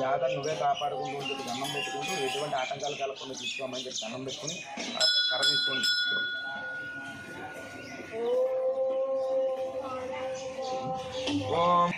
జాగ్రత్త నువ్వే కాపాడుకుంటూ ఉంటుంది చెప్పి దండం పెట్టుకుంటూ ఎటువంటి ఆటంకాలు కలగకుండా తీసుకోమని చెప్పి దండం పెట్టుకుని కర్ర తీసుకోండి ఓం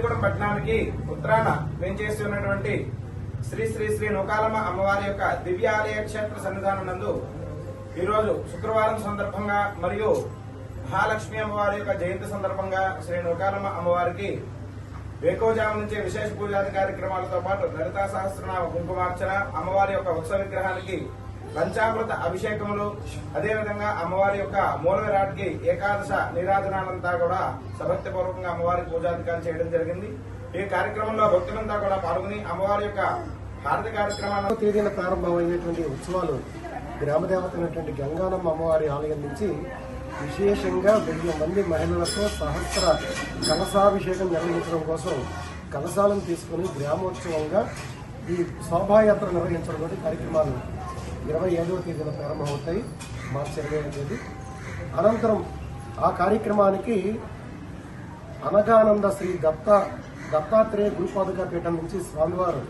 కూడా పట్టణానికి ఉత్తరాన వేంచేస్తున్నటువంటి శ్రీ శ్రీ శ్రీ నూకాలమ్మ అమ్మవారి యొక్క దివ్యాలయ క్షేత్ర సన్నిధానం నందు ఈరోజు శుక్రవారం సందర్భంగా మరియు మహాలక్ష్మి అమ్మవారి యొక్క జయంతి సందర్భంగా శ్రీ నూకాలమ్మ అమ్మవారికి వేకోజాము నుంచే విశేష పూజాది కార్యక్రమాలతో పాటు లలితా సహస్రనామ కుంకుమార్చన అమ్మవారి యొక్క ఉత్సవ విగ్రహానికి పంచామృత అభిషేకములు అదేవిధంగా అమ్మవారి యొక్క మూల విరాట్కి ఏకాదశ నీరాజనాలంతా కూడా సభక్తి పూర్వకంగా అమ్మవారి పూజాధికారం చేయడం జరిగింది. ఈ కార్యక్రమంలో భక్తులంతా కూడా పాల్గొని అమ్మవారి యొక్క హారతి కార్యక్రమాలను ఆరో తేదీన ప్రారంభమైనటువంటి ఉత్సవాలు గ్రామదేవత అయినటువంటి గంగానమ్మ అమ్మవారి ఆలయం నుంచి విశేషంగా వెయ్యి మంది మహిళలతో సహస్ర కలసాభిషేకం నిర్వహించడం కోసం కలసాలను తీసుకుని గ్రామోత్సవంగా ఈ శోభాయాత్ర నిర్వహించడం వంటి కార్యక్రమాలు ఇరవై ఏడవ తేదీన ప్రారంభమవుతాయి మార్చి ఇరవై తేదీ. అనంతరం ఆ కార్యక్రమానికి అనగానంద శ్రీ దత్త దత్తాత్రేయ గురుపాదుక పీఠం నుంచి స్వామివారు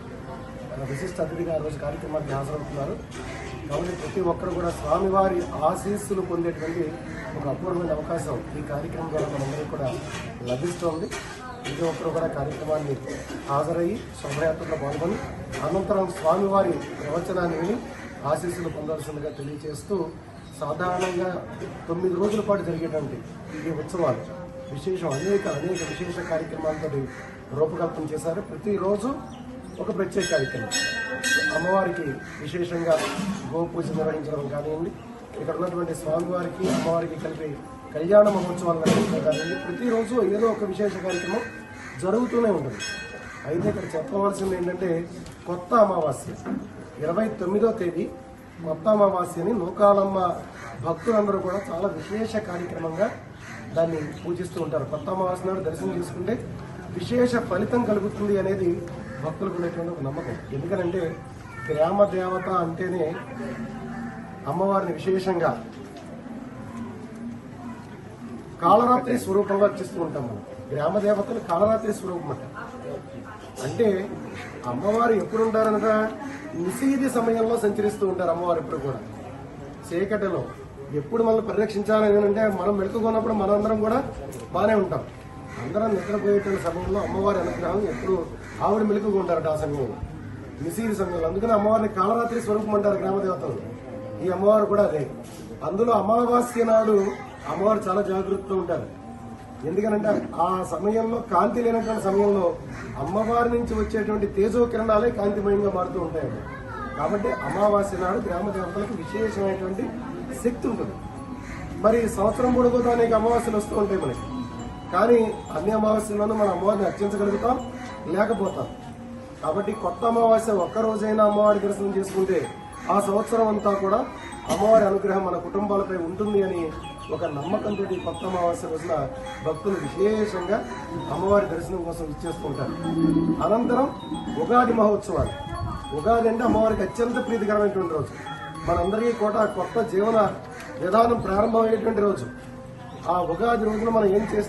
విశిష్ట అతిథిగా ఆ రోజు కార్యక్రమానికి హాజరవుతున్నారు. కాబట్టి ప్రతి ఒక్కరు కూడా స్వామివారి ఆశీస్సులు పొందేటువంటి ఒక అపూర్వమైన అవకాశం ఈ కార్యక్రమం ద్వారా మనందరికీ కూడా లభిస్తోంది. ప్రతి ఒక్కరు కూడా కార్యక్రమాన్ని హాజరయ్యి శోభయాత్రలో పాల్గొని అనంతరం స్వామివారి ప్రవచనాన్ని విని ఆశీస్సులు పొందాల్సిందిగా తెలియజేస్తూ సాధారణంగా తొమ్మిది రోజుల పాటు జరిగేటువంటి ఈ ఉత్సవాలు విశేషం అనేక అనేక విశేష కార్యక్రమాలతో రూపకల్పన చేశారు. ప్రతిరోజు ఒక ప్రత్యేక కార్యక్రమం. అమ్మవారికి విశేషంగా గోపూజ నిర్వహించడం కానివ్వండి ఇక్కడ ఉన్నటువంటి స్వామివారికి అమ్మవారికి కలిపి కళ్యాణ మహోత్సవాలు నిర్వహించడం కానివ్వండి ప్రతిరోజు ఏదో ఒక విశేష కార్యక్రమం జరుగుతూనే ఉంటుంది. అయితే ఇక్కడ చెప్పవలసింది ఏంటంటే కొత్త అమావాస్య. ఇరవై తొమ్మిదో తేదీ కొత్త నూకాలమ్మ భక్తులందరూ కూడా చాలా విశేష కార్యక్రమంగా దాన్ని పూజిస్తూ ఉంటారు. కొత్త అమావాస్య నాడు దర్శనం చేసుకుంటే విశేష ఫలితం కలుగుతుంది అనేది భక్తులకు ఉండేటువంటి ఒక నమ్మకం. ఎందుకనంటే గ్రామ దేవత అంటేనే అమ్మవారిని విశేషంగా కాళరాత్రి స్వరూపంగా వచ్చిస్తూ ఉంటాం మనం. గ్రామ దేవతలు కాళరాత్రి స్వరూపం అంటే. అమ్మవారు ఎప్పుడు ఉంటారనగా సమయంలో సంచరిస్తూ ఉంటారు అమ్మవారు ఎప్పుడు కూడా. చీకటిలో ఎప్పుడు మనల్ని పరిరక్షించాలని అంటే మనం మెలుకున్నప్పుడు మనందరం కూడా బాగానే ఉంటాం. అందరం నిద్రపోయేటువంటి సమయంలో అమ్మవారి అనుగ్రహం ఎప్పుడు ఆవిడ మెలుకుగా ఉంటారట ఆ సమయంలో. నిశీది సమయంలో. అందుకని అమ్మవారిని కాళరాత్రి స్వరూపం అంటారు గ్రామదేవతలు ఈ అమ్మవారు కూడా అదే. అందులో అమావాస్య నాడు అమ్మవారు చాలా జాగ్రత్తగా ఉంటారు. ఎందుకనంటే ఆ సమయంలో కాంతి లేనటువంటి సమయంలో అమ్మవారి నుంచి వచ్చేటువంటి తేజో కిరణాలే కాంతిమయంగా మారుతూ ఉంటాయి. కాబట్టి అమావాస్య నాడు గ్రామ దేవతలకు విశేషమైనటువంటి శక్తి ఉంటుంది. మరి సంవత్సరం పొడుగుతా అనేక అమావాస్యలు వస్తూ ఉంటాయి మనకి. కానీ అన్ని అమావాస్యలను మనం అమ్మవారిని అర్చించగలుగుతాం లేకపోతాం. కాబట్టి కొత్త అమావాస్య ఒక్క రోజైనా అమ్మవారి దర్శనం చేసుకుంటే ఆ సంవత్సరం అంతా కూడా అమ్మవారి అనుగ్రహం మన కుటుంబాలపై ఉంటుంది అని ఒక నమ్మకంతో కొత్త అమావాస్య రోజున భక్తులు విశేషంగా అమ్మవారి దర్శనం కోసం ఇచ్చేసుకుంటారు అనంతరం ఉగాది మహోత్సవాలు. ఉగాది అంటే అమ్మవారికి అత్యంత ప్రీతికరమైనటువంటి రోజు. మనందరికీ కూడా కొత్త జీవన విధానం ప్రారంభమైనటువంటి రోజు. ఆ ఉగాది రోజున మనం ఏం చేస్తాం?